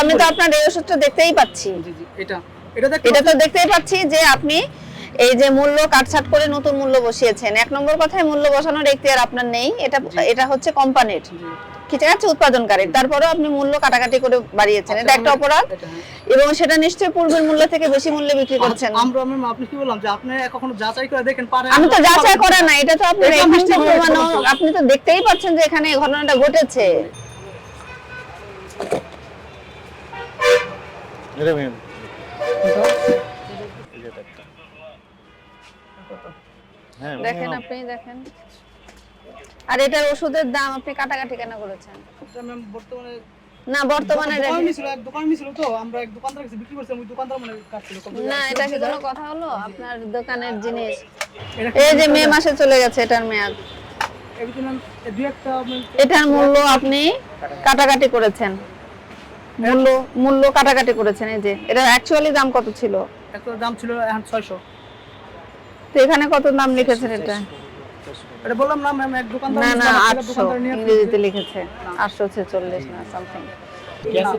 আমি তো আপনার এই ওষুধটা দেখতেই পাচ্ছি। এটা এটা তো দেখতেই পাচ্ছি যে আপনি এই যে মূল্য কাটছাট করে নতুন মূল্য বসিয়েছেন। এক নম্বর কথায় মূল্য বসানোর এখতিয়ার আপনার নেই। এটা এটা হচ্ছে কোম্পানির। ঠিক আছে? উৎপাদনকারীর। তারপরেও আপনি মূল্য কাটাকাটি করে বাড়িয়েছেন। এটা একটা অপরাধ। হ্যাঁ। এবং সেটা নিশ্চয়ই পূর্বের মূল্য থেকে বেশি মূল্যে বিক্রি করছেন। আমরা ম্যাম আপনি কি বললাম যে আপনি কখনো যাচাই করে দেখেন পারে আমি তো যাচাই করা না এটা তো আপনি। আপনি তো দেখতেই পাচ্ছেন যে এখানে ঘটনাটা ঘটেছে। এটা হ্যাঁ দেখেন আপনি দেখেন। আর এটার ওষুধের দাম আপনি কাটাকাটি কেন করেছেন? এটা ম্যাম বর্তমানে না বর্তমানে দোকান দেখেন- নিছিল এক দোকান নিছিল তো আমরা এক দোকানদার কাছে বিক্রি করছিলাম ওই দোকানদার মানে কাটছিল না এটা কি কোনো কথা হলো? আপনার দোকানের জিনিস। এই যে মে মাসে চলে গেছে এটার মেয়াদ। এটার মূল্য আপনি কাটাকাটি করেছেন। মূল্য মূল্য কাটাকাটি করেছেন এই যে। এটা অ্যাকচুয়ালি দাম কত ছিল? একটা দাম ছিল এখন ছয়শো। তো এখানে কত দাম লিখেছেন এটা? এটা বললাম না ম্যাম এক দোকানদার না না আটশো। ইংরেজিতে লিখেছে আটশো ছেচল্লিশ না সামথিং ঠিক আছে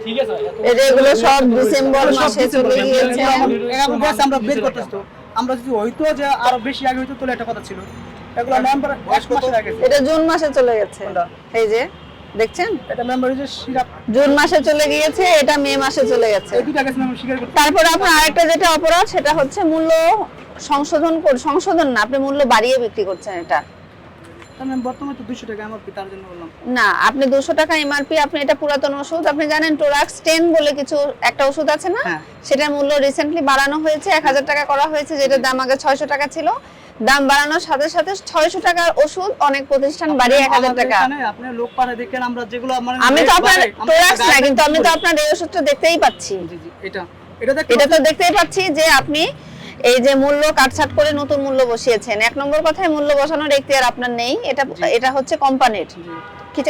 এই যে এগুলো সব ডিসেম্বর মাসে চলে গিয়েছে। আমরা বের করতেছি তো আমরা যদি হইতো যে আরও বেশি আগে হইতো তাহলে একটা কথা ছিল। এগুলো মেম্বার এক মাসের আগে ছিল। এটা জুন মাসে চলে গেছে। এই যে দেখছেন? এটা যে সিরাপ জুন মাসে চলে গিয়েছে এটা মে মাসে চলে গেছে। এই দুটা গেছে স্বীকার করতে তারপরে আপনার আরেকটা যেটা অপরাধ সেটা হচ্ছে মূল্য সংশোধন কর- সংশোধন না আপনি মূল্য বাড়িয়ে বিক্রি করছেন এটা। বর্তমানে তো দুশো টাকা আমার তার জন্য বললাম। না আপনি টাকা এমআরপি আপনি এটা পুরাতন ওষুধ। আপনি জানেন টোরাক্স টেন বলে কিছু একটা ওষুধ আছে না? হ্যাঁ। সেটার মূল্য রিসেন্টলি বাড়ানো হয়েছে এক হাজার টাকা করা হয়েছে যেটার দাম আগে ছয়শো টাকা ছিল। দাম বাড়ানোর সাথে সাথে ছয়শো টাকার ওষুধ অনেক প্রতিষ্ঠান বাড়িয়ে এক হাজার আমাদের টাকা এখানে লোক দেখেন আমরা যেগুলো মানে আমি তো আপনার আমরা না কিন্তু আমি তো আপনার এই ওষুধটা দেখতেই পাচ্ছি। জি জি এটা। এটা এটা তো দেখতেই পাচ্ছি যে আপনি এই যে মূল্য কাটছাট করে নতুন মূল্য বসিয়েছেন এক নম্বর কথায় মূল্য বসানোর এখতিয়ার আপনার নেই এটা এটা হচ্ছে কোম্পানির।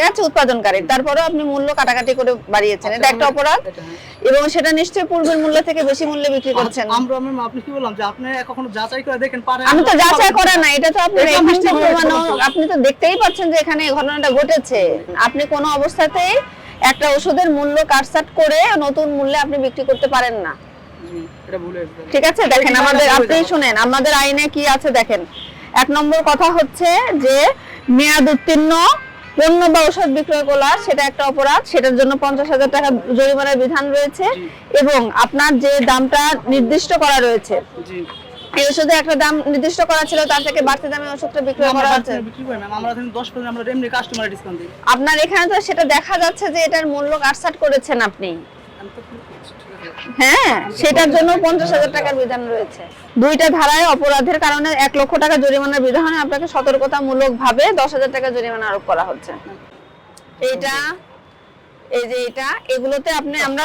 আছে উৎপাদনকারীর। তারপরেও আপনি মূল্য কাটাকাটি করে বাড়িয়েছেন এটা একটা অপরাধ। হ্যাঁ। এবং সেটা নিশ্চয়ই পূর্বের মূল্য থেকে বেশি মূল্যে বিক্রি করছেন। আমরা আপনি কি বললাম যে আপনি কখনো যাচাই করে দেখেন পারে আমি তো যাচাই করা না এটা তো হয়ে প্রমাণ আপনি তো দেখতেই পাচ্ছেন যে এখানে ঘটনাটা ঘটেছে। আপনি কোনো অবস্থাতেই একটা ওষুধের মূল্য কাটছাট করে নতুন মূল্যে আপনি বিক্রি করতে পারেন না। ঠিক আছে দেখেন আমাদের আপনি শুনেন আমাদের আইনে কি আছে দেখেন? এক নম্বর কথা হচ্ছে যে মেয়াদ উত্তীর্ণ পণ্য বা ঔষধ বিক্রয় করা সেটা একটা অপরাধ সেটার জন্য পঞ্চাশ হাজার টাকা জরিমানার বিধান রয়েছে এবং আপনার যে দামটা নির্দিষ্ট করা রয়েছে এই ওষুধে একটা দাম নির্দিষ্ট করা ছিল তার থেকে বাড়তি দামে ওষুধটা বিক্রয় করা হচ্ছে। বিক্রি করি ম্যাম আমরা ধরুন 10% আমরা এমনি কাস্টমার ডিসকাউন্ট দিই। আপনার এখানে তো সেটা দেখা যাচ্ছে যে এটার মূল্য কাটছাট করেছেন আপনি। হ্যাঁ সেটার জন্য পঞ্চাশ হাজার টাকার বিধান রয়েছে। দুইটা ধারায় অপরাধের কারণে এক লক্ষ টাকা জরিমানার বিধানে আপনাকে সতর্কতামূলক ভাবে দশ হাজার টাকা জরিমানা আরোপ করা হচ্ছে। এইটা, এই যে এটা এগুলোতে আপনি আমরা